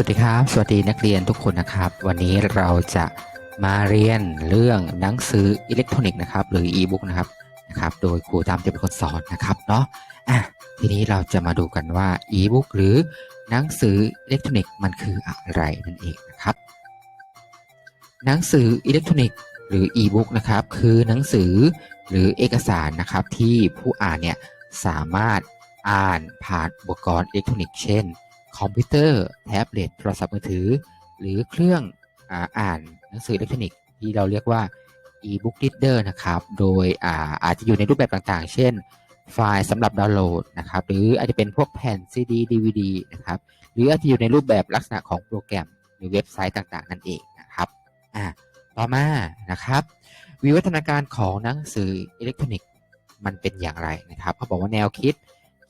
สวัสดีครับ สวัสดีนักเรียนทุกคนนะครับ วันนี้เราจะมาเรียนเรื่องหนังสืออิเล็กทรอนิกส์นะครับ หรืออีบุ๊กนะครับนะครับ โดยครูตามจะเป็นคนสอนนะครับเนาะอะทีนี้เราจะมาดูกันว่าอีบุ๊กหรือหนังสืออิเล็กทรอนิกส์มันคืออะไรนั่นเองนะครับ หนังสืออิเล็กทรอนิกส์หรืออีบุ๊กนะครับ คือหนังสือหรือเอกสารนะครับที่ผู้อ่านเนี่ยสามารถอ่านผ่านอุปกรณ์อิเล็กทรอนิกส์เช่น คอมพิวเตอร์ แท็บเล็ต โทรศัพท์มือถือ หรือเครื่องอาอ่านหนังสืออิเล็กทรอนิกส์ที่เราเรียกว่า e-book reader นะครับ โดยอาอาจจะอยู่ในรูปแบบต่างๆ เช่น ไฟล์สำหรับดาวน์โหลดนะครับ หรืออาจจะเป็นพวกแผ่น CD DVD นะครับ หรืออาจจะอยู่ในรูปแบบลักษณะของโปรแกรมหรือเว็บไซต์ต่างๆ นั่นเองนะครับอ่าต่อมานะครับ วิวัฒนาการของหนังสืออิเล็กทรอนิกส์มันเป็นอย่างไรนะครับเขาบอกว่าแนวคิด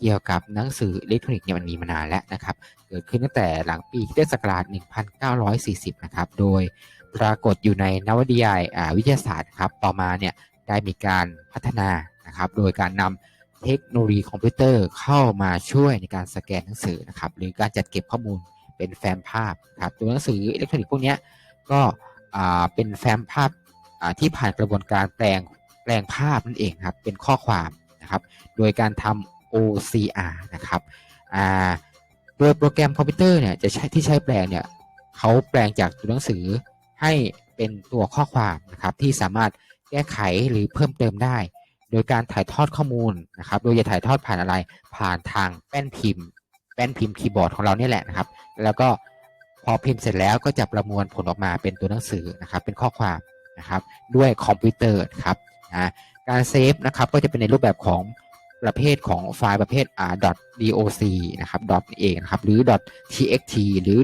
เกี่ยวกับหนังสืออิเล็กทรอนิกส์เนี่ยมันมีมานานแล้วนะครับ เกิดขึ้นตั้งแต่หลังปีคริสตศักราช1940 นะครับ โดยปรากฏอยู่ในนวนิยายวิทยาศาสตร์ครับ ต่อมาเนี่ยได้มีการพัฒนานะครับ โดยการนำเทคโนโลยีคอมพิวเตอร์เข้ามาช่วยในการสแกนหนังสือนะครับ หรือการจัดเก็บข้อมูลเป็นแฟ้มภาพครับ ตัวหนังสืออิเล็กทรอนิกส์พวกเนี้ยก็เป็นแฟ้มภาพาที่ผ่านกระบวนการแปลงแปลงภาพนั่นเองครับ เป็นข้อความนะครับ โดยการทำ OCR นะครับโดยโปรแกรมคอมพิวเตอร์เนี่ยจะใช้ที่ใช้แปลงเนี่ยเขาแปลงจากตัวหนังสือให้เป็นตัวข้อความนะครับที่สามารถแก้ไขหรือเพิ่มเติมได้ โดยการถ่ายทอดข้อมูลนะครับโดยจะถ่ายทอดผ่านอะไรผ่านทางแป้นพิมพ์ แป้นพิมพ์คีย์บอร์ดของเราเนี่ยแหละนะครับ แล้วก็พอพิมพ์เสร็จแล้วก็จะประมวลผลออกมาเป็นตัวหนังสือนะครับเป็นข้อความนะครับด้วยคอมพิวเตอร์ครับนะการเซฟนะครับก็จะเป็นในรูปแบบของ ประเภทของไฟล์ประเภท .doc นะครับ dot เองนะครับ หรือ .txt หรือ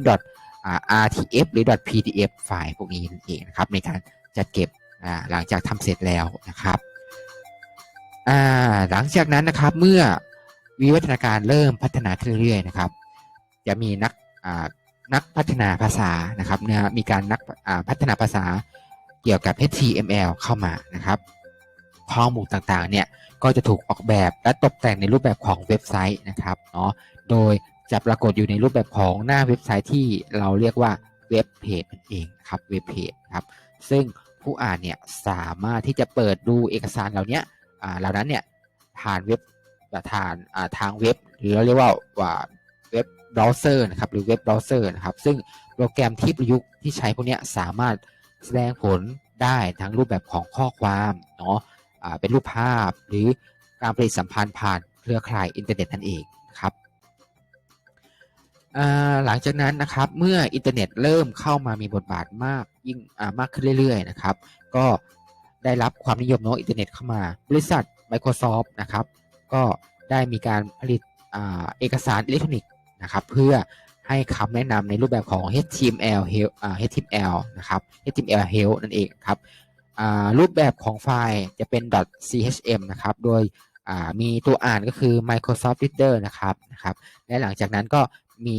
.rtf หรือ .pdf ไฟล์พวกนี้นั่นเองนะครับ ในการจัดเก็บหลังจากทำเสร็จแล้วนะครับหลังจากนั้นนะครับเมื่อวิวัฒนาการเริ่มพัฒนาขึ้นเรื่อยๆนะครับ จะมีนักนักพัฒนาภาษานะครับนี่ยมีการนักพัฒนาภาษาเกี่ยวกับ HTML เข้ามานะครับ ข้อมูลต่างๆเนี่ย ก็จะถูกออกแบบและตกแต่งในรูปแบบของเว็บไซต์นะครับเนาะโดยจะปรากฏอยู่ในรูปแบบของหน้าเว็บไซต์ที่เราเรียกว่าเว็บเพจนั่นเองครับเว็บเพจครับซึ่งผู้อ่านเนี่ยสามารถที่จะเปิดดูเอกสารเหล่านี้เหล่านั้นเนี่ยผ่านเว็บผ่านาทางเว็บหรือเราเรียกว่าว่าเว็บเบราว์เซอร์นะครับหรือเว็บเบราว์เซอร์นะครับซึ่งโปรแกรมที่ประยุกต์ที่ใช้พวกนี้สามารถแสดงผลได้ทั้งรูปแบบของข้อความเนาะ เป็นรูปภาพ หรือการผลิตสัมพันธ์ผ่านเครือข่ายอินเทอร์เน็ตนั่นเองครับหลังจากนั้นนะครับเมื่ออินเทอร์เน็ตเริ่มเข้ามามีบทบาทมากยิ่งมากขึ้นเรื่อยๆนะครับ ก็ได้รับความนิยมเนาะอินเทอร์เน็ตเข้ามา บริษัท Microsoft นะครับก็ได้มีการผลิตอเอกสารอิเล็กทรอนิกส์นะครับเพื่อให้คำแนะนำในรูปแบบของ HTML Help HTML นะครับ HTML help นั่นเองครับ รูปแบบของไฟล์จะเป็น .chm นะครับ โดยมีตัวอ่านก็คือ Microsoft Reader นะครับนะครับ และหลังจากนั้นก็มี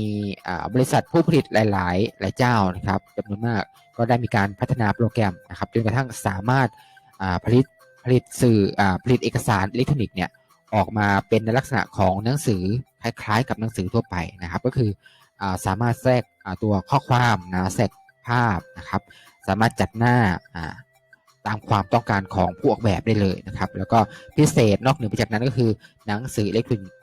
บริษัทผู้ผลิตหลาย ๆ หลายเจ้านะครับจำนวนมากก็ได้มีการพัฒนาโปรแกรมนะครับจนกระทั่งสามารถาผลิตผลิตสื่ออผลิตเอกสารอิเล็กทรอนิกส์เนี่ยออกมาเป็นในลักษณะของหนังสือคล้าย ๆ กับหนังสือทั่วไปนะครับ ก็คืออสามารถแทรกตัวข้อความนะแทรกภาพนะครับ สามารถจัดหน้า ตามความต้องการของผู้ออกแบบได้เลยนะครับ แล้วก็พิเศษนอกเหนือไปจากนั้นก็คือ หนังสืออิเล็กทรอนิกส์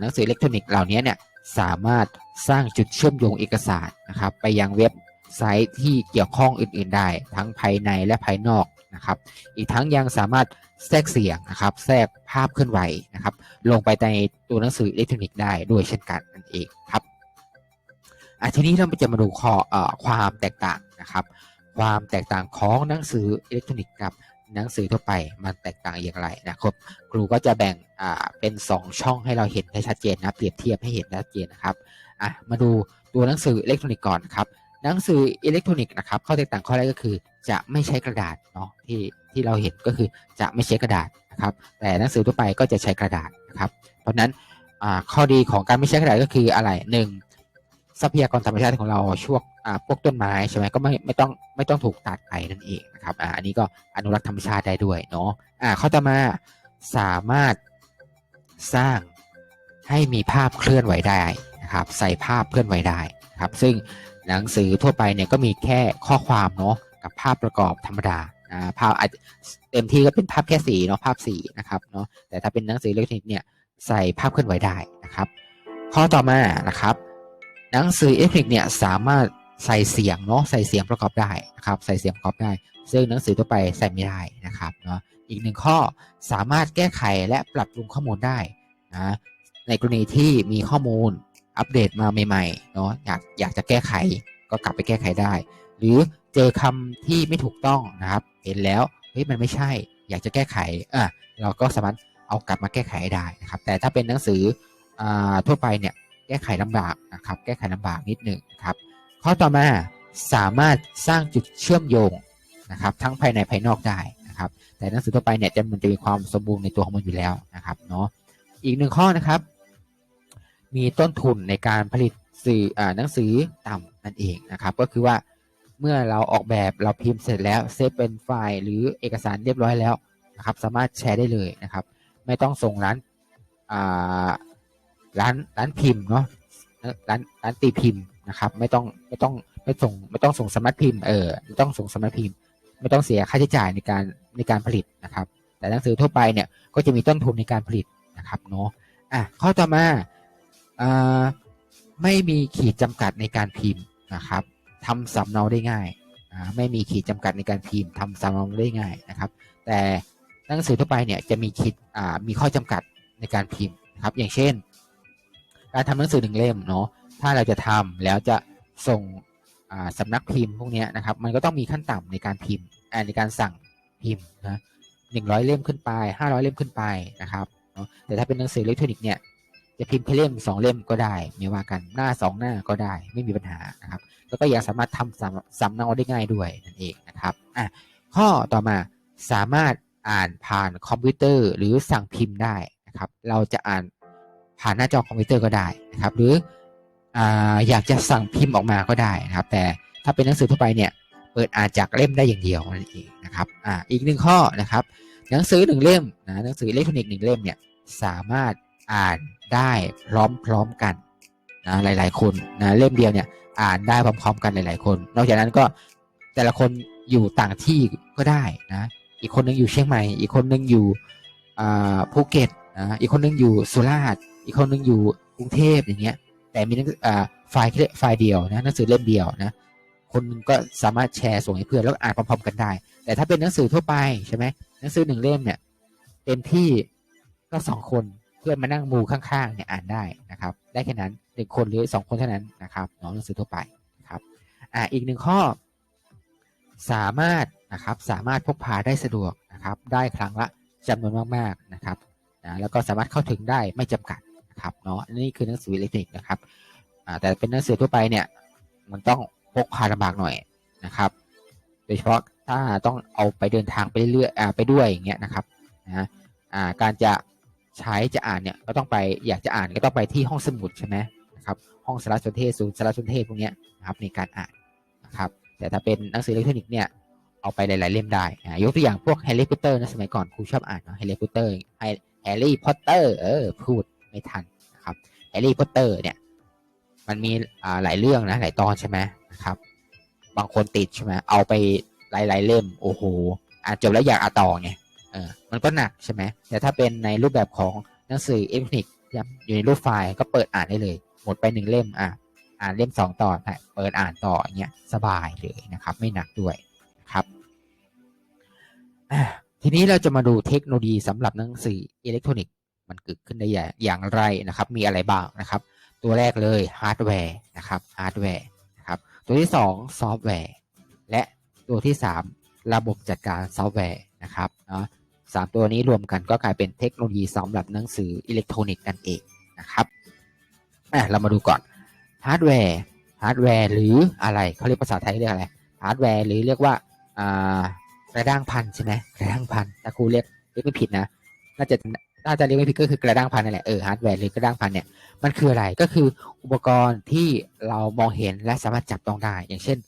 หนังสืออิเล็กทรอนิกส์เหล่านี้เนี่ยสามารถสร้างจุดเชื่อมโยงเอกสารนะครับ ไปยังเว็บไซต์ที่เกี่ยวข้องอื่น ๆ ได้ ทั้งภายในและภายนอกนะครับ อีกทั้งยังสามารถแทรกเสียงนะครับ แทรกภาพเคลื่อนไหวนะครับ ลงไปในตัวหนังสืออิเล็กทรอนิกส์ได้ด้วยเช่นกันนั่นเองครับอะทีนี้เราจะมาดูข้ออความแตกต่างนะครับ ความแตกต่างของหนังสืออิเล็กทรอนิกส์กับหนังสือทั่วไปมันแตกต่างอย่างไรนะครับ ครูก็จะแบ่งอ่าเป็น 2 ช่องให้เราเห็นได้ชัดเจนนะเปรียบเทียบให้เห็นชัดเจนนะครับอะมาดูตัวหนังสืออิเล็กทรอนิกส์ก่อนครับหนังสืออิเล็กทรอนิกส์นะครับข้อแตกต่างข้อแรกก็คือจะไม่ใช้กระดาษเนาะที่ที่เราเห็นก็คือจะไม่ใช้กระดาษนะครับ แต่หนังสือทั่วไปก็จะใช้กระดาษนะครับ เพราะนั้นอ่าข้อดีของการไม่ใช้กระดาษก็คืออะไรหนึ่ง ทรัพยากรธรรมชาติของเราช่วงอ่าพวกต้นไม้ใช่ไหมก็ไม่ไม่ต้องไม่ต้องถูกตัดไปนั่นเองนะครับอ่าอันนี้ก็อนุรักษ์ธรรมชาติได้ด้วยเนาะอ่าข้อต่อมาสามารถสร้างให้มีภาพเคลื่อนไหวได้นะครับใส่ภาพเคลื่อนไหวได้นะครับซึ่งหนังสือทั่วไปเนี่ยก็มีแค่ข้อความเนาะกับภาพประกอบธรรมดาอ่าภาพเต็มที่ก็เป็นภาพแค่สีเนาะภาพสีนะครับเนาะแต่ถ้าเป็นหนังสืออิเล็กทรอนิกส์เนี่ยใส่ภาพเคลื่อนไหวได้นะครับ ข้อต่อมานะครับ หนังสืออิเล็กทรอนิกส์เนี่ยสามารถใส่เสียงเนาะใส่เสียงประกอบได้นะครับใส่เสียงประกอบได้ ซึ่งหนังสือทั่วไปใส่ไม่ได้นะครับเนาะอีกหนึ่งข้อสามารถแก้ไขและปรับปรุงข้อมูลได้นะในกรณีที่มีข้อมูลอัปเดตมาใหม่ๆเนาะอยากอยากจะแก้ไขก็กลับไปแก้ไขได้ หรือเจอคำที่ไม่ถูกต้องนะครับ เห็นแล้วเฮ้ยมันไม่ใช่ อยากจะแก้ไขอะเราก็สามารถเอากลับมาแก้ไขได้นะครับแต่ถ้าเป็นหนังสืออ่าทั่วไปเนี่ย แก้ไขลำบากนะครับ แก้ไขลำบากนิดหนึ่งครับ ข้อต่อมาสามารถสร้างจุดเชื่อมโยงนะครับ ทั้งภายในภายนอกได้นะครับ แต่หนังสือทั่วไปเนี่ยจะมันจะมีความสมบูรณ์ในตัวของมันอยู่แล้วนะครับเนาะอีกหนึ่งข้อนะครับ มีต้นทุนในการผลิตสื่ออ่าหนังสือต่ำนั่นเองนะครับ ก็คือว่าเมื่อเราออกแบบเราพิมพ์เสร็จแล้วเซฟเป็นไฟล์หรือเอกสารเรียบร้อยแล้วนะครับ สามารถแชร์ได้เลยนะครับ ไม่ต้องส่งร้านอ่า ร้านร้านพิมพ์เนาะร้านร้านตีพิมพ์นะครับ ไม่ต้องไม่ต้องไม่ส่งไม่ต้องส่งสมัครพิมพ์เออไม่ต้องส่งสมัครพิมพ์ ไม่ต้องเสียค่าใช้จ่ายในการในการผลิตนะครับ แต่หนังสือทั่วไปเนี่ยก็จะมีต้นทุนในการผลิตนะครับเนาะอะข้อต่อมาอ่าไม่มีขีดจำกัดในการพิมพ์นะครับทำสำเนาได้ง่ายอ่าไม่มีขีดจำกัดในการพิมพ์ทำสำเนาได้ง่ายนะครับ แต่หนังสือทั่วไปเนี่ยจะมีขีดอ่ามีข้อจำกัดในการพิมพ์นะครับ อย่างเช่น การทำหนังสือหนึ่งเล่มเนาะถ้าเราจะทำแล้วจะส่งอ่าสำนักพิมพ์พวกนี้นะครับ มันก็ต้องมีขั้นต่ำในการพิมพ์ในการสั่งพิมพ์นะหนึ่งร้อยเล่มขึ้นไปห้าร้อยเล่มขึ้นไปนะครับเนาะแต่ถ้าเป็นหนังสืออิเล็กทรอนิกส์เนี่ยจะพิมพ์แค่เล่มสองเล่มก็ได้ไม่ว่ากันหน้าสองหน้าก็ได้ ไม่มีปัญหานะครับ แล้วก็ยังสามารถทำสำสำเนาได้ง่ายด้วยนั่นเองนะครับอะข้อต่อมาสามารถอ่านผ่านคอมพิวเตอร์หรือสั่งพิมพ์ได้นะครับ เราจะอ่าน ผ่านหน้าจอคอมพิวเตอร์ก็ได้นะครับ หรือออยากจะสั่งพิมพ์ออกมาก็ได้นะครับ แต่ถ้าเป็นหนังสือทั่วไปเนี่ยเปิดอ่านจากเล่มได้อย่างเดียวนั่นเองนะครับออีกหนึ่งข้อนะครับ หนังสือหนึ่งเล่มนะหนังสืออิเล็กทรอนิกส์หนึ่งเล่มเนี่ยสามารถอ่านได้พร้อมๆกันนะหลาย ๆ คนนะเล่มเดียวเนี่ยอ่านได้พร้อมๆกันหลาย ๆ คน นอกจากนั้นก็แต่ละคนอยู่ต่างที่ก็ได้นะ อีกคนนึงอยู่เชียงใหม่ อีกคนนึงอยู่ภูเก็ตนะอีกคนนึงอยู่สุราษฎร์ อีกคนนึงอยู่กรุงเทพอย่างเงี้ย แต่มีหนังอ่าไฟล์แค่ไฟล์เดียวนะหนังสือเล่มเดียวนะ คนหนึงก็สามารถแชร์ส่งให้เพื่อนแล้วอ่านพร้อมๆกันได้ แต่ถ้าเป็นหนังสือทั่วไปใช่ไหมหนังสือหนึ่งเล่มเนี่ยเต็มที่ก็สองคนเพื่อนมานั่งมูข้างๆเนี่ยอ่านได้นะครับ ได้แค่นั้นหนึ่งคนหรือสองคนเท่านั้นนะครับน้องหนังสือทั่วไปนะครับอ่าอีกหนึ่งข้อ สามารถนะครับสามารถพกพาได้สะดวกนะครับ ได้ครั้งละจำนวนมากๆนะครับนะแล้วก็สามารถเข้าถึงได้ไม่จำกัด นะครับเนาะอันนี่คือหนังสืออิเล็กทรอนิกส์นะครับแต่เป็นหนังสือทั่วไปเนี่ยมันต้องพกพาลำบากหน่อยนะครับ โดยเฉพาะถ้าต้องเอาไปเดินทางไปเรื่อยๆไปด้วยอย่างเงี้ยนะครับนะาการจะใช้จะอ่านเนี่ยก็ต้องไปอยากจะอ่านก็ต้องไปที่ห้องสมุดใช่ไหมนะครับห้องสารสนเทศศูนย์สารสนเทศพวกเนี้ยนะครับในการอ่านนะครับแต่ถ้าเป็นหนังสืออิเล็กทรอนิกส์เนี่ยเอาไปหลาย ๆ เล่มได้อ่ายกตัวอย่างพวกแฮร์รี่พอตเตอร์นะสมัยก่อนครูชอบอ่านเนาะแฮร์รี่พอตเตอร์แฮร์รี่พอตเตอร์เออพูด ไม่ทันนะครับแฮร์รี่พอตเตอร์เนี่ยมันมีอ่าหลายเรื่องนะหลายตอนใช่ไหมนะครับบางคนติดใช่ไหมเอาไปหลายๆเล่มโอ้โหอ่านจบแล้วอยากอ่านต่อไงเออมันก็หนักใช่ไหมแต่ถ้าเป็นในรูปแบบของหนังสืออิเล็กทรอนิกส์อยู่ในรูปไฟล์ก็เปิดอ่านได้เลย หมดไปหนึ่งเล่มอะอ่านเล่มสองต่อเปิดอ่านต่อเงี้ยสบายเลยนะครับ ไม่หนักด้วยนะครับทีนี้เราจะมาดูเทคโนโลยีสำหรับหนังสืออิเล็กทรอนิกส์ มันเกิดขึ้นได้อย่างไรนะครับ มีอะไรบ้างนะครับ ตัวแรกเลยฮาร์ดแวร์นะครับฮาร์ดแวร์นะครับตัวที่ 2 ซอฟต์แวร์ และตัวที่ 3 ระบบจัดการซอฟต์แวร์นะครับเนาะสามตัวนี้รวมกันก็กลายเป็นเทคโนโลยีสำหรับหนังสืออิเล็กทรอนิกส์นั่นเองนะครับอะเรามาดูก่อนฮาร์ดแวร์ฮาร์ดแวร์หรืออะไรเขาเรียกภาษาไทยเรียกอะไรฮาร์ดแวร์หรือเรียกว่าอ่ากระด้างพันใช่ไหมกระด้างพันถ้าครูเรียกเรียกไม่ผิดนะน่าจะ น่าจะเรียกไม่ผิดก็คือกระด้างพันนั่นแหละเออฮาร์ดแวร์หรือกระด้างพันเนี่ยมันคืออะไรก็คืออุปกรณ์ที่เรามองเห็นและสามารถจับต้องได้ อย่างเช่น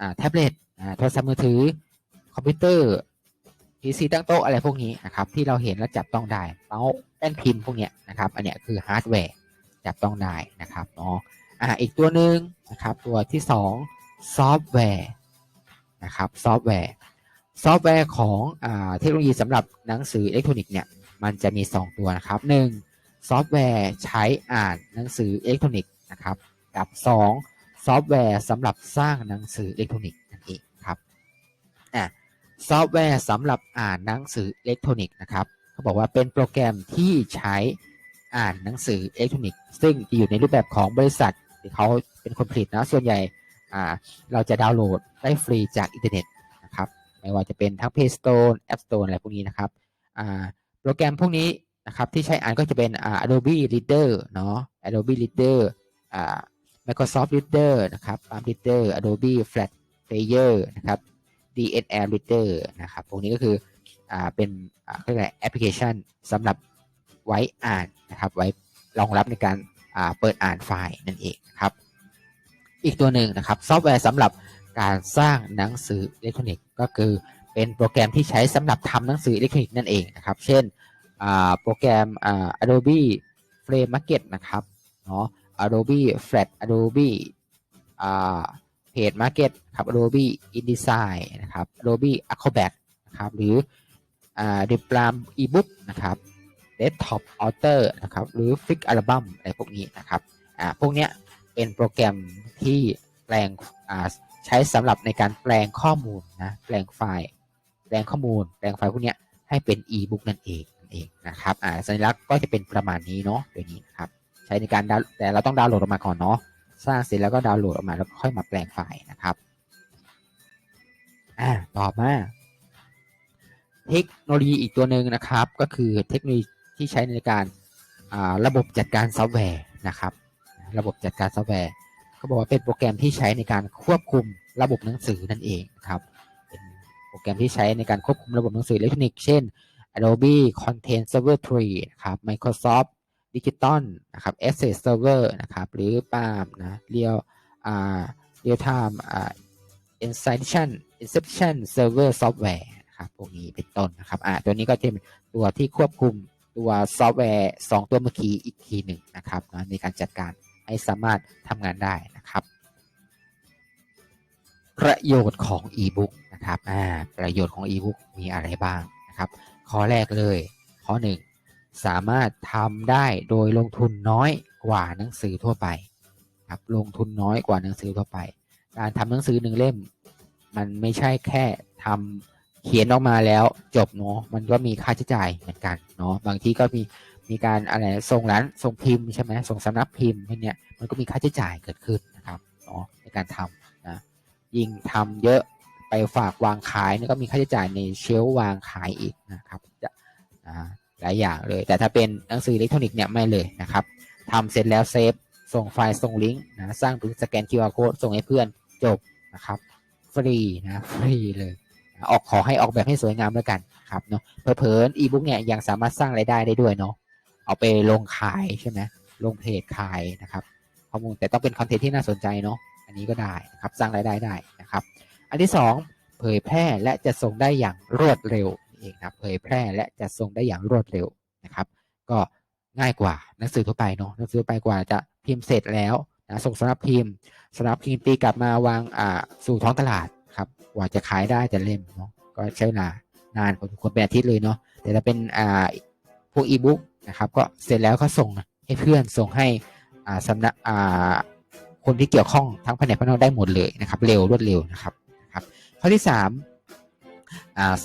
อ่าแท็บเล็ตอ่าโทรศัพท์มือถือ คอมพิวเตอร์พีซีตั้งโต๊ะอะไรพวกนี้นะครับที่เราเห็นและจับต้องได้เมาส์แป้นพิมพ์พวกเนี้ยนะครับอันเนี้ยคือฮาร์ดแวร์จับต้องได้นะครับเนาะอ่าอีกตัวหนึ่งนะครับตัวที่สองซอฟต์แวร์นะครับซอฟต์แวร์ซอฟต์แวร์ของอ่าเทคโนโลยีสำหรับหนังสืออิเล็กทรอนิกส์เนี่ย มันจะมี 2 ตัวนะครับหนึ่งซอฟต์แวร์ใช้อ่านหนังสืออิเล็กทรอนิกส์นะครับ กับ 2 ซอฟต์แวร์สำหรับสร้างหนังสืออิเล็กทรอนิกส์นั่นเองครับอะซอฟต์แวร์สำหรับอ่านหนังสืออิเล็กทรอนิกส์นะครับเขาบอกว่าเป็นโปรแกรมที่ใช้อ่านหนังสืออิเล็กทรอนิกส์ซึ่งจะอยู่ในรูปแบบของบริษัทที่เขาเป็นคนผลิตนะส่วนใหญ่อ่าเราจะดาวน์โหลดได้ฟรีจากอินเทอร์เน็ตนะครับไม่ว่าจะเป็นทั้ง Play Store App Store อะไรพวกนี้นะครับอ่า โปรแกรมพวกนี้นะครับที่ใช้อ่านก็จะเป็นอ่า Adobe Reader เนาะ Adobe Reader อ่า Microsoft Reader นะครับ Palm Reader Adobe Flash Player นะครับ DNL Reader นะครับ พวกนี้ก็คืออ่าเป็นอ่าเรียกอะไรแอปพลิเคชันสำหรับไว้อ่านนะครับไว้รองรับในการอ่าเปิดอ่านไฟล์นั่นเองนะครับ อีกตัวหนึ่งนะครับซอฟต์แวร์สำหรับการสร้างหนังสืออิเล็กทรอนิกส์ก็คือ เป็นโปรแกรมที่ใช้สำหรับทำหนังสืออิเล็กทรอนิกส์นั่นเองนะครับ เช่นโปรแกรม Adobe Frame Market นะครับเนาะ Adobe Flash Adobe Page Market ครับ Adobe InDesign นะครับ Adobe Acrobat นะครับหรืออ่า d e p l a m eBook นะครับ Desktop Author นะครับหรือ Fix Album อะไรพวกนี้นะครับอ่าพวกเนี้ยเป็นโปรแกรมที่แปลงใช้สำหรับในการแปลงข้อมูลนะแปลงไฟล์ แปลงข้อมูลแปลงไฟล์พวกนี้ให้เป็น e-book นั่นเองนั่นเองนะครับอ่าสัญลักษณ์ก็จะเป็นประมาณนี้เนาะตัวนี้นะครับใช้ในการดาวแต่เราต้องดาวน์โหลดออกมาก่อนเนาะสร้างเสร็จแล้วก็ดาวน์โหลดออกมาแล้วค่อยมาแปลงไฟล์นะครับอ่าต่อมาเทคโนโลยีอีกตัวหนึ่งนะครับ ก็คือเทคโนโลยีที่ใช้ในการอ่าระบบจัดการซอฟต์แวร์นะครับ ระบบจัดการซอฟต์แวร์เขาบอกว่าเป็นโปรแกรมที่ใช้ในการควบคุมระบบหนังสือนั่นเองนะครับ โปรแกรมที่ใช้ในการควบคุมระบบหนังสืออิเล็กทรอนิกส์เช่น Adobe Content Server 3นะครับ Microsoft Digital นะครับ Access Server นะครับ หรือ PALM นะ Real อ่า Real Time อ่า Inception Inception Server Software นะครับพวกนี้เป็นต้นนะครับอ่าตัวนี้ก็จะเป็นตัวที่ควบคุมตัวซอฟต์แวร์ 2 ตัวเมื่อกี้อีกทีหนึ่งนะครับนะในการจัดการให้สามารถทำงานได้นะครับ ประโยชน์ของ e-book นะครับอ่าประโยชน์ของ e-book มีอะไรบ้างนะครับ ข้อแรกเลย ข้อ 1 สามารถทำได้โดยลงทุนน้อยกว่าหนังสือทั่วไปครับลงทุนน้อยกว่าหนังสือทั่วไป การทำหนังสือหนึ่งเล่ม มันไม่ใช่แค่ทำเขียนออกมาแล้วจบเนาะมันก็มีค่าใช้จ่ายเหมือนกันเนาะบางทีก็มีมีการอะไรส่งร้านส่งพิมพ์ใช่ไหมส่งสำนักพิมพ์พวกเนี้ยมันก็มีค่าใช้จ่ายเกิดขึ้นนะครับเนาะในการทำนะยิ่งทำเยอะ ไปฝากวางขายนี่ก็มีค่าใช้จ่ายในเชลวางขายอีกนะครับจะหลายอย่างเลย แต่ถ้าเป็นหนังสืออิเล็กทรอนิกส์เนี่ยไม่เลยนะครับทำเสร็จแล้วเซฟส่งไฟล์ส่งลิงก์นะสร้างเป็นสแกน QR code ส่งให้เพื่อนจบนะครับ ฟรีนะฟรีเลยนะออกขอให้ออกแบบให้สวยงามแล้วกันครับเนาะเผลอๆอีบุ๊กเนี่ยยังสามารถสร้างรายได้ได้ด้วยเนาะเอาไปลงขายใช่ไหมลงเพจขายนะครับข้อมูลแต่ต้องเป็นคอนเทนต์ที่น่าสนใจเนาะอันนี้ก็ได้นะครับสร้างรายได้ได้นะครับ อันที่สองเผยแพร่และจะส่งได้อย่างรวดเร็วเองครับเผยแพร่และจะส่งได้อย่างรวดเร็วนะครับ ก็ง่ายกว่าหนังสือทั่วไปเนาะหนังสือทั่วไปกว่าจะพิมพ์เสร็จแล้วนะส่งสำนักพิมพ์สำนักพิมพ์ตีกลับมาวางอ่าสู่ท้องตลาดครับกว่าจะขายได้แต่เล่มเนาะก็ใช้เวลานานพอสมควรเป็นอาทิตย์เลยเนาะแต่ถ้าเป็นอ่าพวกอีบุ๊กนะครับก็เสร็จแล้วก็ส่งให้เพื่อนส่งให้อ่าสำนักอ่าคนที่เกี่ยวข้องทั้งแผนกภายนอกได้หมดเลยนะครับ เร็วรวดเร็วนะครับ ข้อที่สาม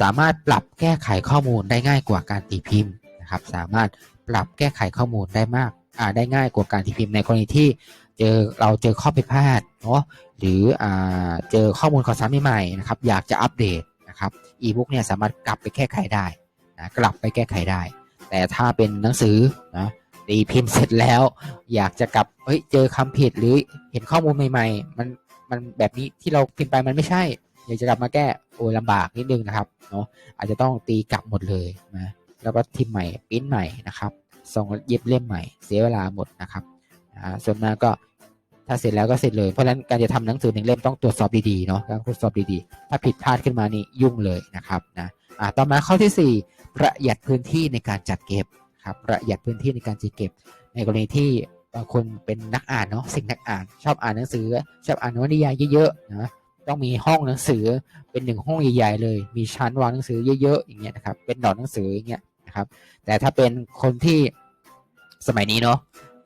สามารถปรับแก้ไขข้อมูลได้ง่ายกว่าการตีพิมพ์นะครับ สามารถปรับแก้ไขข้อมูลได้มากได้ง่ายกว่าการตีพิมพ์ในกรณีที่เจอเราเจอข้อผิดพลาดเนาะหรืออเจอข้อมูลข่าวสารใหม่ๆนะครับ อยากจะอัปเดตนะครับอีบุ๊กเนี่ยสามารถกลับไปแก้ไขได้นะกลับไปแก้ไขได้ แต่ถ้าเป็นหนังสือนะตีพิมพ์เสร็จแล้ว อยากจะกลับเฮ้ยเจอคำผิดหรือเห็นข้อมูลใหม่ ๆ มันมันแบบนี้ที่เราพิมพ์ไปมันไม่ใช่ อยากจะกลับมาแก้โอ้ยลำบากนิดนึงนะครับเนาะอาจจะต้องตีกลับหมดเลยนะแล้วก็ทิมใหม่ปริ้นใหม่นะครับส่งเย็บเล่มใหม่เสียเวลาหมดนะครับอ่าส่วนมากก็ถ้าเสร็จแล้วก็เสร็จเลย เพราะฉะนั้นการจะทำหนังสือหนึ่งเล่มต้องตรวจสอบดีๆเนาะต้องตรวจสอบดีๆ ถ้าผิดพลาดขึ้นมานี่ยุ่งเลยนะครับนะอ่าต่อมาข้อที่ 4 ประหยัดพื้นที่ในการจัดเก็บครับประหยัดพื้นที่ในการจัดเก็บ ในกรณีที่บางคนเป็นนักอ่านเนาะสิ่งนักอ่าน ชอบอ่านหนังสือ ชอบอ่านนวนิยายเยอะๆนะ ต้องมีห้องหนังสือเป็นหนึ่งห้องใหญ่ๆเลย มีชั้นวางหนังสือเยอะๆอย่างเงี้ยนะครับเป็นหนอนหนังสืออย่างเงี้ยนะครับแต่ถ้าเป็นคนที่สมัยนี้เนาะ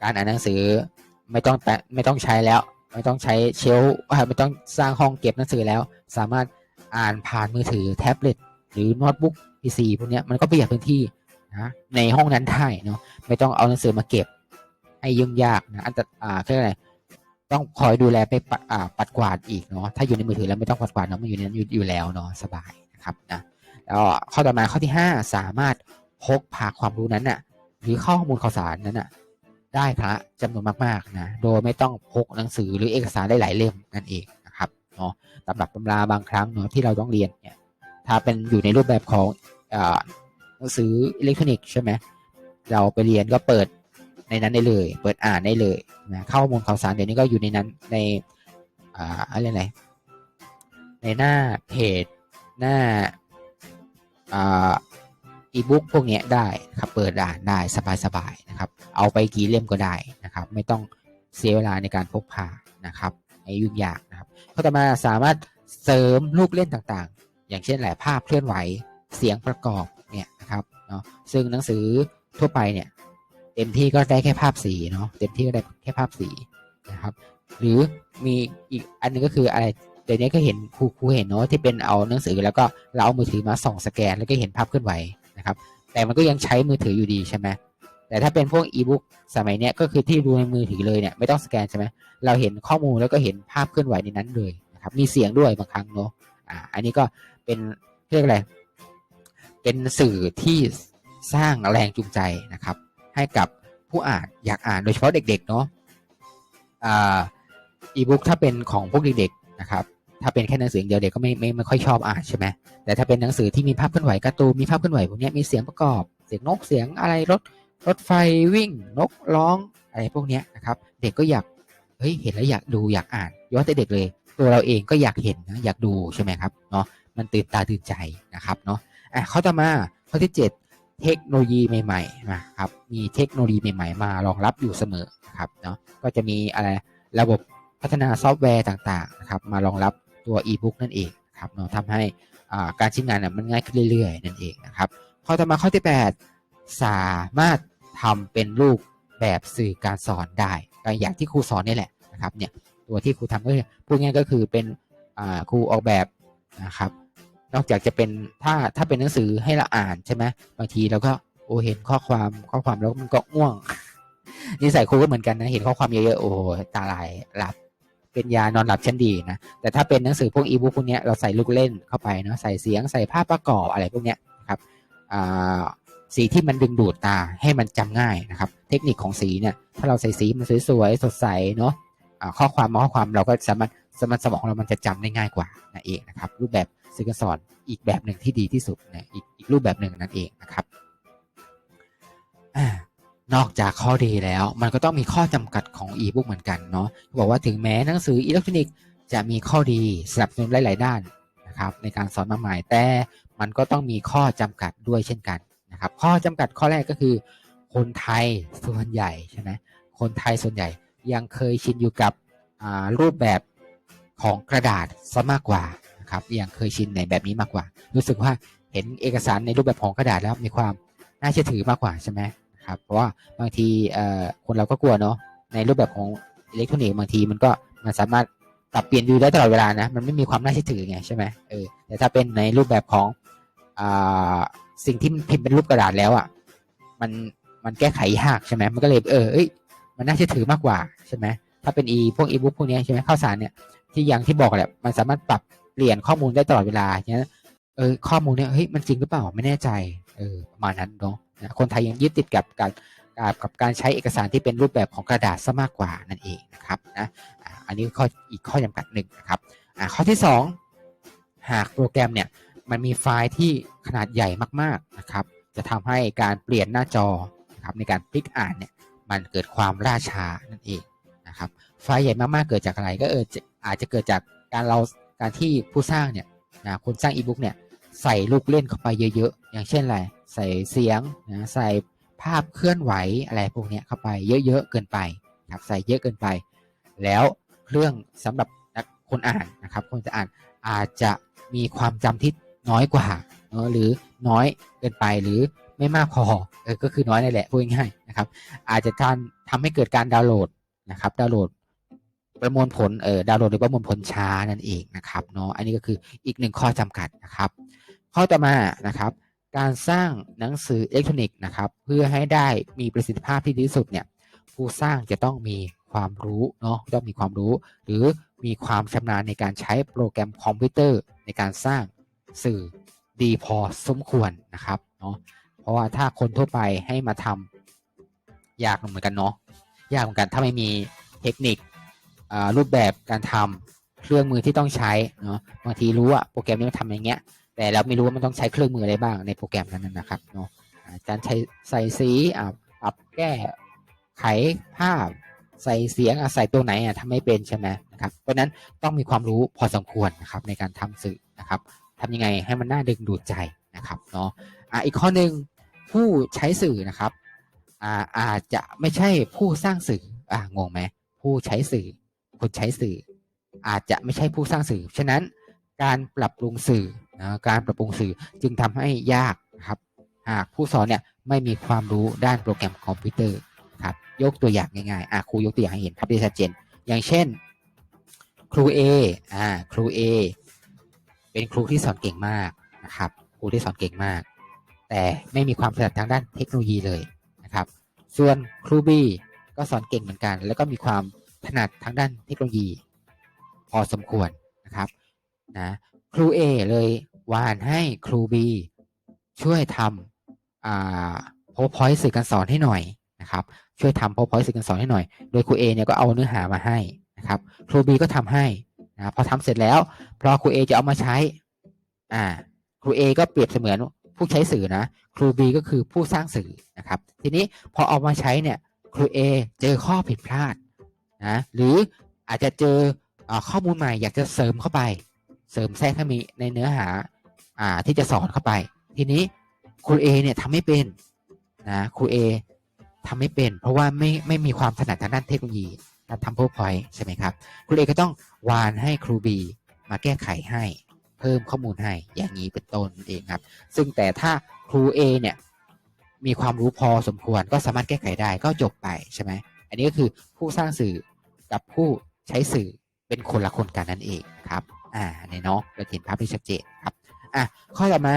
การอ่านหนังสือไม่ต้องแตะไม่ต้องใช้แล้ว ไม่ต้องใช้เชลไม่ต้องสร้างห้องเก็บหนังสือแล้ว สามารถอ่านผ่านมือถือแท็บเล็ตหรือโน้ตบุ๊กพีซีพวกเนี้ยมันก็ประหยัดพื้นที่นะในห้องนั้นได้เนาะไม่ต้องเอาหนังสือมาเก็บให้ยุ่งยากนะอันตรอ่าเรียกอะไร ต้องคอยดูแลไปปัดอ่าปัดกวาดอีกเนาะถ้าอยู่ในมือถือแล้วไม่ต้องปัดกวาดเนาะมันอยู่ในนั้นอยู่แล้วเนาะสบายนะครับนะแล้วข้อต่อมาข้อที่ 5 สามารถพกพาความรู้นั้นน่ะหรือข้อมูลข่าวสารนั้นน่ะได้พระจำนวนมากๆนะโดยไม่ต้องพกหนังสือหรือเอกสารหลายเล่มนั่นเองนะครับเนาะตำรับตำราบางครั้งเนาะที่เราต้องเรียนเนี่ยถ้าเป็นอยู่ในรูปแบบของหนังสืออิเล็กทรอนิกส์ใช่ไหมเราไปเรียนก็เปิด ในนั้นได้เลย เปิดอ่านได้เลยนะข้อมูลข่าวสารเดี๋ยวนี้ก็อยู่ในนั้นในอ่าอะไรไหนในหน้าเพจหน้าอ่าอีบุ๊กพวกเนี้ยได้ครับเปิดอ่านได้สบายๆนะครับ เอาไปกี่เล่มก็ได้นะครับ ไม่ต้องเสียเวลาในการพกพานะครับให้ยุ่งยากนะครับก็ต่อมาสามารถเสริมลูกเล่นต่างๆ อย่างเช่นแหละภาพเคลื่อนไหวเสียงประกอบเนี่ยนะครับเนาะซึ่งหนังสือทั่วไปเนี่ย เต็มที่ก็ได้แค่ภาพสีเนาะเต็มที่ก็ได้แค่ภาพสีนะครับ หรือมีอีกอันหนึงก็คืออะไรเดี๋ยวนี้ก็เห็นครูครูเห็นเนาะที่เป็นเอาหนังสือแล้วก็เราเอามือถือมาส่องสแกน แล้วก็เห็นภาพเคลื่อนไหวนะครับ แต่มันก็ยังใช้มือถืออยู่ดีใช่ไหมแต่ถ้าเป็นพวกอีบุ๊กสมัยเนี้ยก็คือที่ดูในมือถือเลยเนี่ยไม่ต้องสแกนใช่ไหมเราเห็นข้อมูลแล้วก็เห็นภาพเคลื่อนไหวในนั้นเลยนะครับ มีเสียงด้วยบางครั้งเนาะอ่าอันนี้ก็เป็นเรียกอะไรเป็นสื่อที่สร้างแรงจูงใจนะครับ ให้กับผู้อ่านอยากอ่านโดยเฉพาะเด็กๆเนาะอีบุ๊กถ้าเป็นของพวกเด็กๆนะครับถ้าเป็นแค่หนังสืออย่างเดียวเด็กก็ไม่ไม่ไม่ค่อยชอบอ่านใช่ไหมแต่ถ้าเป็นหนังสือที่มีภาพเคลื่อนไหวการ์ตูนมีภาพเคลื่อนไหวพวกนี้มีเสียงประกอบเสียงนกเสียงอะไรรถรถไฟวิ่งนกร้องอะไรพวกนี้นะครับ เด็กก็อยากเฮ้ยเห็นแล้วอยากดูอยากอ่านย้อนแต่เด็กเลย ตัวเราเองก็อยากเห็นนะอยากดูใช่ไหมครับเนาะมันตื่นตาตื่นใจนะครับเนาะอะข้อต่อมาข้อที่ 7 เทคโนโลยีใหม่ๆนะครับมีเทคโนโลยีใหม่ๆ มารองรับอยู่เสมอนะครับเนาะก็จะมีอะไรระบบพัฒนาซอฟต์แวร์ต่างๆนะครับมารองรับตัว e-book นั่นเองครับเนาะทำให้อ่าการใช้งานน่ะมันง่ายขึ้นเรื่อยๆนั่นเองนะครับข้อต่อมาข้อที่ 8 สามารถทำเป็นรูปแบบสื่อการสอนได้อย่างที่ครูสอนนี่แหละนะครับเนี่ยตัวที่ครูทำก็คือพูดง่ายก็คือเป็นอ่าครูออกแบบนะครับ นอกจากจะเป็นถ้าถ้าเป็นหนังสือให้เราอ่านใช่ไหมบางทีเราก็โอเห็นข้อความข้อความแล้วมันก็ง่วงนิสัยครูก็เหมือนกันนะเห็นข้อความเยอะๆโอ้โหตาลายหลับ เป็นยานอนหลับชั้นดีนะแต่ถ้าเป็นหนังสือพวกอีบุ๊กพวกเนี้ยเราใส่ลูกเล่นเข้าไปเนาะใส่เสียงใส่ภาพประกอบอะไรพวกเนี้ยครับอ่าสีที่มันดึงดูดตาให้มันจำง่ายนะครับ เทคนิคของสีเนี่ยถ้าเราใส่สีมันสวยๆสดใสเนาะข้อความมาข้อความเราก็สามารถ สมารถสมองเรามันจะจำได้ง่ายกว่านั่นเองนะครับ รูปแบบสื่อการสอนอีกแบบหนึ่งที่ดีที่สุดนะอีกอีกรูปแบบหนึ่งนั่นเองนะครับอนอกจากข้อดีแล้วมันก็ต้องมีข้อจำกัดของอีบุ๊กเหมือนกันเนาะบอกว่าถึงแม้หนังสืออิเล็กทรอนิกส์จะมีข้อดีสนับสนุนหลาย ๆ ด้านนะครับในการสอนมากมายแต่มันก็ต้องมีข้อจำกัดด้วยเช่นกันนะครับข้อจำกัดข้อแรกก็คือ คนไทยส่วนใหญ่ใช่ไหมคนไทยส่วนใหญ่ยังเคยชินอยู่กับรูปแบบ ของกระดาษซะมากกว่านะครับยังเคยชินในแบบนี้มากกว่า รู้สึกว่าเห็นเอกสารในรูปแบบของกระดาษแล้วมีความน่าเชื่อถือมากกว่าใช่ไหมครับเพราะว่าบางทีคนเราก็กลัวเนาะในรูปแบบของอิเล็กทรอนิกส์บางทีมันก็มันสามารถปรับเปลี่ยนดูได้ตลอดเวลานะมันไม่มีความน่าเชื่อถือไงใช่ไหมเออแต่ถ้าเป็นในรูปแบบของอสิ่งที่พิมพ์เป็นรูปกระดาษแล้วอะมันมันแก้ไขยากใช่ไหมมันก็เลยเออเอ้ยมันน่าเชื่อถือมากกว่าใช่ไหมถ้าเป็นอีพวกอีบุ๊กพวกนี้ใช่ไหมข้าวสารเนี่ย ที่อย่างที่บอกแหละมันสามารถปรับเปลี่ยนข้อมูลได้ตลอดเวลาเนี้ยเออข้อมูลเนี่ยเฮ้ยมันจริงหรือเปล่าไม่แน่ใจเออประมาณนั้นเนาะคนไทยยังยึดติดกับการกับกับการใช้เอกสารที่เป็นรูปแบบของกระดาษซะมากกว่านั่นเองนะครับนะอันนี้ข้ออีกข้อจำกัดหนึ่งนะครับข้อที่สองหากโปรแกรมเนี่ยมันมีไฟล์ที่ขนาดใหญ่มากๆนะครับ จะทำให้การเปลี่ยนหน้าจอนะครับในการพลิกอ่านเนี่ยมันเกิดความล่าช้านั่นเองนะครับ ไฟล์ใหญ่มากๆเกิดจากอะไรก็เออจะ อาจจะเกิดจากการเราการที่ผู้สร้างเนี่ยนะคนสร้างอีบุ๊กเนี่ยใส่ลูกเล่นเข้าไปเยอะๆ อย่างเช่นอะไรใส่เสียงนะใส่ภาพเคลื่อนไหวอะไรพวกนี้เข้าไปเยอะๆเกินไปครับใส่เยอะเกินไป แล้วเครื่องสำหรับคนอ่านนะครับคนจะอ่านอาจจะมีความจำที่น้อยกว่าเนอะหรือน้อยเกินไปหรือไม่มากพอเออก็คือน้อยนั่นแหละพูดง่ายๆนะครับอาจจะการทำให้เกิดการดาวน์โหลดนะครับดาวน์โหลด ประมวลผลเอ่อดาวน์โหลดหรือประมวลผลช้านั่นเองนะครับเนาะอันนี้ก็คืออีกหนึ่งข้อจำกัดนะครับ ข้อต่อมานะครับการสร้างหนังสืออิเล็กทรอนิกส์นะครับเพื่อให้ได้มีประสิทธิภาพที่ดีที่สุดเนี่ยผู้สร้างจะต้องมีความรู้เนาะต้องมีความรู้ หรือมีความชำนาญในการใช้โปรแกรมคอมพิวเตอร์ ในการสร้างสื่อดีพอสมควรนะครับเนาะเพราะว่าถ้าคนทั่วไปให้มาทำยากเหมือนกันเนาะยากเหมือนกันถ้าไม่มีเทคนิค รูปแบบการทำเครื่องมือที่ต้องใช้เนาะบางทีรู้อะโปรแกรมนี้มันทำอย่างเงี้ย แต่เราไม่รู้ว่ามันต้องใช้เครื่องมืออะไรบ้างในโปรแกรมนั้นนะครับเนาะการใช้ใส่สีอ่าปรับแก้ไขภาพ ใส่เสียงอะใส่ตัวไหนอะทำไม่เป็นใช่ไหมนะครับเพราะนั้นต้องมีความรู้พอสมควรนะครับในการทำสื่อนะครับทำยังไงให้มันน่าดึงดูดใจนะครับเนาะอ่าอีกข้อหนึ่งผู้ใช้สื่อนะครับอ่าอาจจะไม่ใช่ผู้สร้างสื่ออ่างงไหมผู้ใช้สื่อ คนใช้สื่อ อาจจะไม่ใช่ผู้สร้างสื่อ ฉะนั้นการปรับปรุงสื่อนะการปรับปรุงสื่อจึงทำให้ยากครับหากผู้สอนเนี่ยไม่มีความรู้ด้านโปรแกรมคอมพิวเตอร์ครับยกตัวอย่างง่ายๆอะครูยกตัวอย่างให้เห็นภาพได้ชัดเจน อย่างเช่น ครู A อ่าครู A เป็นครูที่สอนเก่งมากนะครับครูที่สอนเก่งมาก แต่ไม่มีความถนัดทางด้านเทคโนโลยีเลยนะครับ ส่วนครู B ก็สอนเก่งเหมือนกัน แล้วก็มีความ ถนัดทางด้านเทคโนโลยี พอสมควรนะครับนะครู A เลยวานให้ครู B ช่วยทำอ่า powerpoint สื่อการสอนให้หน่อยนะครับช่วยทำ powerpoint สื่อการสอนให้หน่อย โดยครู A เนี่ยก็เอาเนื้อหามาให้นะครับครู B ก็ทำให้นะพอทำเสร็จแล้วพอครู A จะเอามาใช้อ่าครู A ก็เปรียบเสมือนผู้ใช้สื่อนะครู B ก็คือผู้สร้างสื่อนะครับทีนี้พอเอามาใช้เนี่ยครู A เจอข้อผิดพลาด นะหรืออาจจะเจออข้อมูลใหม่อยากจะเสริมเข้าไป เสริมแทรกให้มีในเนื้อหาอ่าที่จะสอนเข้าไป ทีนี้ครู A เนี่ยทำไม่เป็นนะครู A ทำไม่เป็น เพราะว่าไม่ไม่มีความถนัดทางด้านเทคโนโลยีการทำ PowerPoint ใช่ไหมครับครู A ก็ต้องวานให้ครู B มาแก้ไขให้เพิ่มข้อมูลให้อย่างนี้เป็นต้นนั่นเองครับ ซึ่งแต่ถ้าครู A เนี่ยมีความรู้พอสมควรก็สามารถแก้ไขได้ก็จบไปใช่ไหมอันนี้ก็คือผู้สร้างสื่อ กับผู้ใช้สื่อเป็นคนละคนกันนั่นเองครับ อ่าเนี่ยเนาะเราเห็นภาพที่ชัดเจนครับ อะข้อต่อมา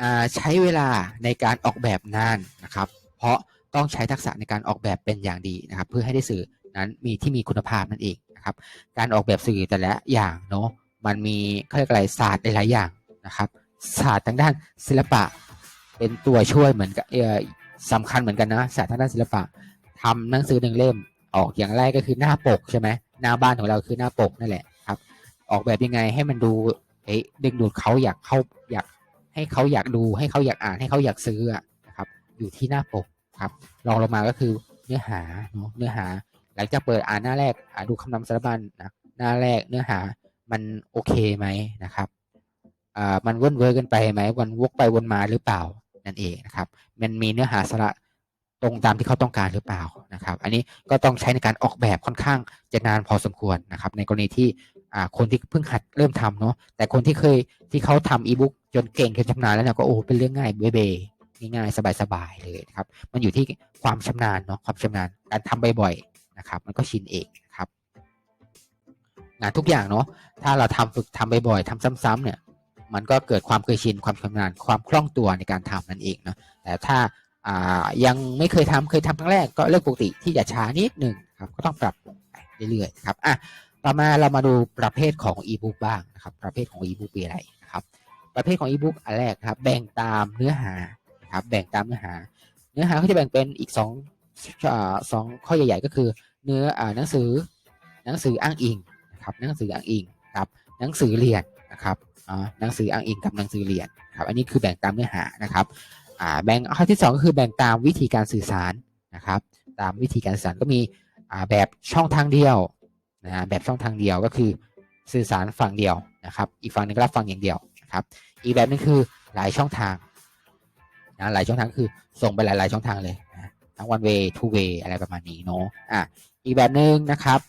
อ่าใช้เวลาในการออกแบบนานนะครับ เพราะต้องใช้ทักษะในการออกแบบเป็นอย่างดีนะครับ เพื่อให้ได้สื่อนั้นมีที่มีคุณภาพนั่นเองนะครับ การออกแบบสื่อแต่ละอย่างเนาะมันมีเขาเรียกอะไรศาสตร์หลายๆอย่างนะครับ ศาสตร์ทางด้านศิลปะ เป็นตัวช่วยเหมือนกับเอ่อสำคัญเหมือนกันนะศาสตร์ทางด้านศิลปะทำหนังสือหนึ่งเล่ม ออกอย่างแรกก็คือหน้าปกใช่ไหมหน้าบ้านของเราคือหน้าปกนั่นแหละครับ ออกแบบยังไงให้มันดูเอ๊ะดึงดูดเขาอยากเข้าอยากให้เขาอยากดูให้เขาอยากอ่านให้เขาอยากซื้อนะครับ อยู่ที่หน้าปกครับรองลงมาก็คือเนื้อหาเนาะเนื้อหา หลังจากเปิดอ่านหน้าแรกอ่านดูคำนำสารบัญนะหน้าแรกเนื้อหามันโอเคไหมนะครับอ่ามันวนเวอร์กันไปไหมวันวกไปวนมาหรือเปล่านั่นเองนะครับ มันมีเนื้อหาสาระ ตรงตามที่เขาต้องการหรือเปล่านะครับ อันนี้ก็ต้องใช้ในการออกแบบค่อนข้างจะนานพอสมควรนะครับ ในกรณีที่คนที่เพิ่งหัดเริ่มทำเนาะแต่คนที่เคยที่เขาทำอีบุ๊กจนเก่งจนชำนาญแล้วเนี่ยก็โอ้เป็นเรื่องง่ายเบเบง่ายๆสบายๆเลยนะครับ มันอยู่ที่ความชำนาญเนาะความชำนาญการทำบ่อยๆนะครับ มันก็ชินเองนะครับงานทุกอย่างเนาะถ้าเราทำฝึกทำบ่อยๆทำซ้ำๆเนี่ย มันก็เกิดความเคยชินความชำนาญความคล่องตัวในการทำนั่นเองนะแต่ถ้า ยังไม่เคยทำเคยทำครั้งแรกก็เรื่องปกติที่จะช้านิดหนึ่งครับก็ต้องปรับไปเรื่อยๆครับอะต่อมาเรามาดูประเภทของอีบุ๊กบ้างนะครับ ประเภทของอีบุ๊กเป็นอะไรนะครับ ประเภทของอีบุ๊กอันแรกครับ แบ่งตามเนื้อหานะครับแบ่งตามเนื้อหา เนื้อหาก็จะแบ่งเป็นอีกสองอ่าสองข้อใหญ่ ๆ ก็คือ เนื้อหนังสือหนังสืออ้างอิงนะครับหนังสืออ้างอิงครับหนังสือเรียนนะครับหนังสืออ้างอิงกับหนังสือเรียนครับอันนี้คือแบ่งตามเนื้อหานะครับ อ่าแบ่งข้อที่สองก็คือแบ่งตามวิธีการสื่อสารนะครับ ตามวิธีการสื่อสารก็มีอ่าแบบช่องทางเดียวนะแบบช่องทางเดียวก็คือสื่อสารฝั่งเดียวนะครับ อีกฝั่งหนึงก็รับฟังอย่างเดียวนะครับ อีกแบบหนึงคือหลายช่องทางนะหลายช่องทางคือส่งไปหลาย ๆ ช่องทางเลยนะทั้ง one way two way อะไรประมาณนี้เนาะอะอีกแบบหนึ่งนะครับ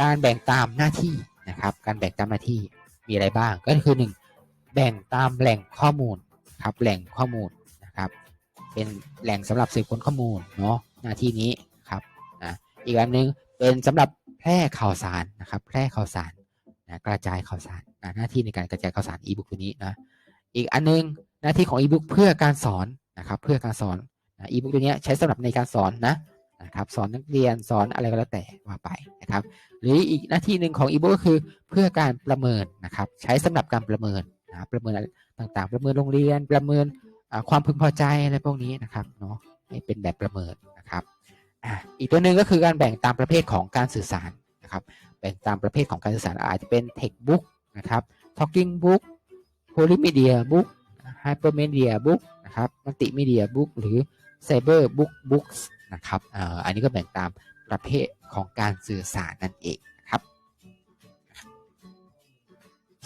การแบ่งตามหน้าที่นะครับ การแบ่งตามหน้าที่มีอะไรบ้างก็คือหนึ่งแบ่งตามแหล่งข้อมูลครับแหล่งข้อมูล เป็นแหล่งสำหรับสืบค้นข้อมูลเนาะหน้าที่นี้ครับนะอีกแบบหนึ่งเป็นสำหรับแพร่ข่าวสารนะครับ แพร่ข่าวสารนะกระจายข่าวสารนะหน้าที่ในการกระจายข่าวสารอีบุ๊กตัวนี้นะอีกอันนึงหน้าที่ของอีบุ๊กเพื่อการสอนนะครับ เพื่อการสอนนะอีบุ๊กตัวนี้ใช้สำหรับในการสอนนะนะครับสอนนักเรียนสอนอะไรก็แล้วแต่ว่าไปนะครับ หรืออีกหน้าที่หนึ่งของอีบุ๊กก็คือเพื่อการประเมินนะครับ ใช้สำหรับการประเมินนะประเมินต่างๆ ประเมินโรงเรียนประเมิน ความพึงพอใจอะไรพวกนี้นะครับเนาะให้เป็นแบบประเมินนะครับอีกตัวหนึ่งก็คือการแบ่งตามประเภทของการสื่อสารนะครับ แบ่งตามประเภทของการสื่อสารอาจจะเป็น text book นะครับ talking book polymedia book hypermedia book นะครับ multimedia book หรือ cyber book books นะครับอ,อันนี้ก็แบ่งตามประเภทของการสื่อสารนั่นเองครับ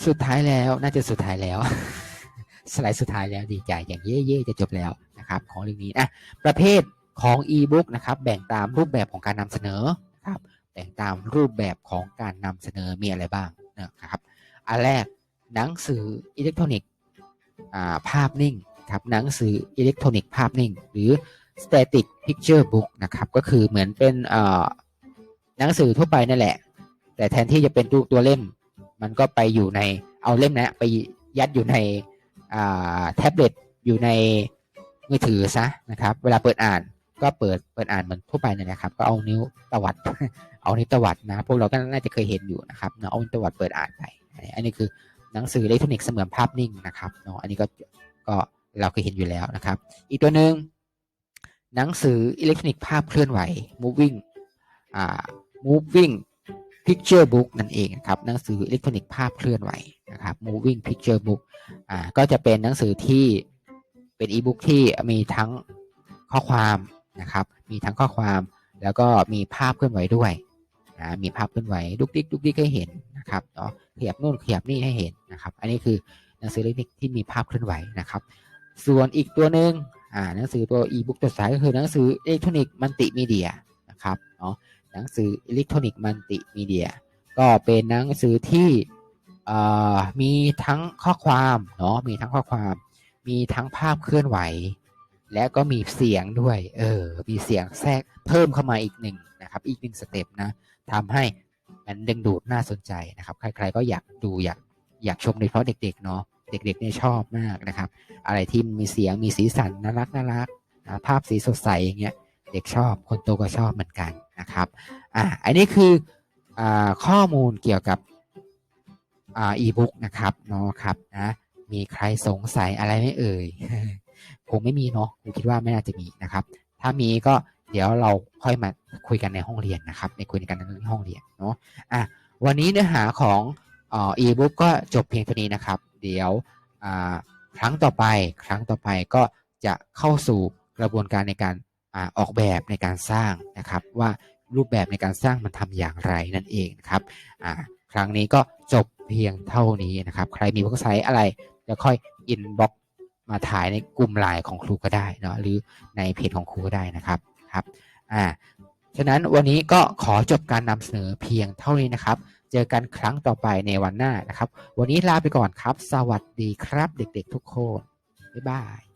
สุดท้ายแล้วน่าจะสุดท้ายแล้ว สไลด์สุดท้ายแล้วดีใจอย่างเย่ๆจะจบแล้วนะครับของเรื่องนี้นะประเภทของ e-book นะครับแบ่งตามรูปแบบของการนำเสนอนครับแบ่งตามรูปแบบของการนำเสนอมีอะไรบ้างนะครับอันแรกหนังสืออิเล็กทรอนิกส์ภาพนิ่งครับหนังสืออิเล็กทรอนิกส์ภาพนิ่ง หรือ static picture book นะครับก็คือเหมือนเป็นหนังสือทั่วไปนั่นแหละ แต่แทนที่จะเป็นตัวตัวเล่ม มันก็ไปอยู่ในเอาเล่มนะไปยัดอยู่ใน แท็บเล็ตอยู่ในมือถือซะนะครับ เวลาเปิดอ่านก็เปิดเปิดอ่านเหมือนทั่วไปนั่นะครับ ก็เอานิ้วตวัด เอานิ้วตวัดนะพวกเราก็น่าจะเคยเห็นอยู่นะครับเนาะเอานิ้วตวัดเปิดอ่านไป อันนี้คือหนังสืออิเล็กทรอนิกส์เสมือนภาพนิ่งนะครับเนาะอันนี้ก็ก็เราเคยเห็นอยู่แล้วนะครับ อีกตัวหนึ่งหนังสืออิเล็กทรอนิกส์ภาพเคลื่อนไหว moving อ่า moving picture book นั่นเองครับหนังสืออิเล็กทรอนิกส์ภาพเคลื่อนไหว นะครับ moving picture book อ่าก็จะเป็นหนังสือที่เป็นอีบุ๊กที่มีทั้งข้อความนะครับ มีทั้งข้อความแล้วก็มีภาพเคลื่อนไหวด้วยนะมีภาพเคลื่อนไหวดุกดิกดุกดิกให้เห็นนะครับเนาะขยับนู่นขยับนี่ให้เห็นนะครับ อันนี้คือหนังสืออิเล็กทรอนิกส์ที่มีภาพเคลื่อนไหวนะครับ ส่วนอีกตัวหนึ่งอ่าหนังสือตัวอีบุ๊กตัวสายก็คือหนังสืออิเล็กทรอนิกส์มัลติมีเดียนะครับเนาะหนังสืออิเล็กทรอนิกส์มัลติมีเดียก็เป็นหนังสือที่ มีทั้งข้อความเนาะมีทั้งข้อความ มีทั้งภาพเคลื่อนไหว และก็มีเสียงด้วย เออ มีเสียงแทรกเพิ่มเข้ามาอีกหนึ่งนะครับ อีกหนึ่งสเต็ปนะทำให้มันดึงดูดน่าสนใจนะครับ ใคร ๆ ก็อยากดูอยากอยากชมโดยเฉพาะเด็ก ๆ เนาะเด็กๆเนี่ยชอบมากนะครับ อะไรที่มีเสียงมีสีสันน่ารักน่ารักนะภาพสีสดใสอย่างเงี้ยเด็กชอบคนโตก็ชอบเหมือนกันนะครับอ่าอันนี้คืออ่าข้อมูลเกี่ยวกับ อีบุ๊กนะครับเนาะครับนะมีใครสงสัยอะไรไหมเอ่ยคงไม่มีเนาะผมคิดว่าไม่น่าจะมีนะครับ ถ้ามีก็เดี๋ยวเราค่อยมาคุยกันในห้องเรียนนะครับ ในคุยกันในห้องเรียนเนาะอะวันนี้เนื้อหาของอีบุ๊กก็จบเพียงเท่านี้นะครับ เดี๋ยวครั้งต่อไปครั้งต่อไปก็จะเข้าสู่กระบวนการในการอออกแบบในการสร้างนะครับ ว่ารูปแบบในการสร้างมันทำอย่างไรนั่นเองนะครับครั้งนี้ก็ จบเพียงเท่านี้นะครับ ใครมีเว็บไซต์อะไรจะค่อยอินบ็อกมาถ่ายในกลุ่มไลน์ของครูก็ได้เนาะหรือในเพจของครูก็ได้นะครับครับอ่าฉะนั้นวันนี้ก็ขอจบการนำเสนอเพียงเท่านี้นะครับ เจอกันครั้งต่อไปในวันหน้านะครับ วันนี้ลาไปก่อนครับ สวัสดีครับเด็กๆทุกคน บ๊ายบาย